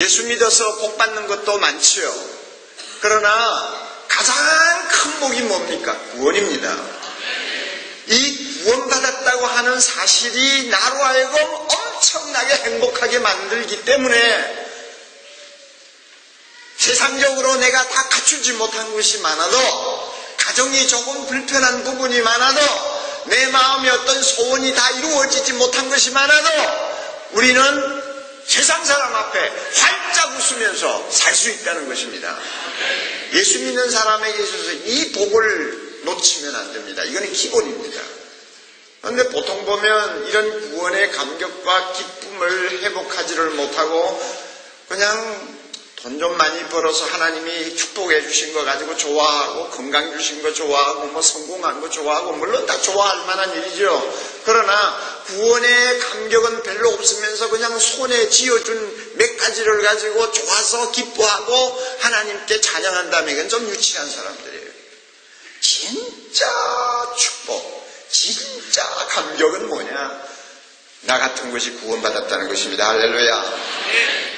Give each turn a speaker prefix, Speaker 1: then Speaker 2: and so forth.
Speaker 1: 예수 믿어서 복 받는 것도 많지요. 그러나 가장 큰 복이 뭡니까? 구원입니다. 이 구원받았다고 하는 사실이 나로 하여금 엄청나게 행복하게 만들기 때문에 세상적으로 내가 다 갖추지 못한 것이 많아도 가정이 조금 불편한 부분이 많아도 내 마음의 어떤 소원이 다 이루어지지 못한 것이 많아도 우리는 세상 사람 앞에 활짝 웃으면서 살 수 있다는 것입니다. 예수 믿는 사람에게 있어서 이 복을 놓치면 안 됩니다. 이거는 기본입니다. 그런데 보통 보면 이런 구원의 감격과 기쁨을 회복하지를 못하고 그냥 돈 좀 많이 벌어서 하나님이 축복해 주신 거 가지고 좋아하고 건강 주신 거 좋아하고 뭐 성공한 거 좋아하고 물론 다 좋아할 만한 일이죠. 그러나 구원의 감격은 별로 없으면서 그냥 손에 쥐어준 몇 가지를 가지고 좋아서 기뻐하고 하나님께 찬양한다면 이건 좀 유치한 사람들이에요. 진짜 축복, 진짜 감격은 뭐냐? 나 같은 것이 구원받았다는 것입니다. 할렐루야.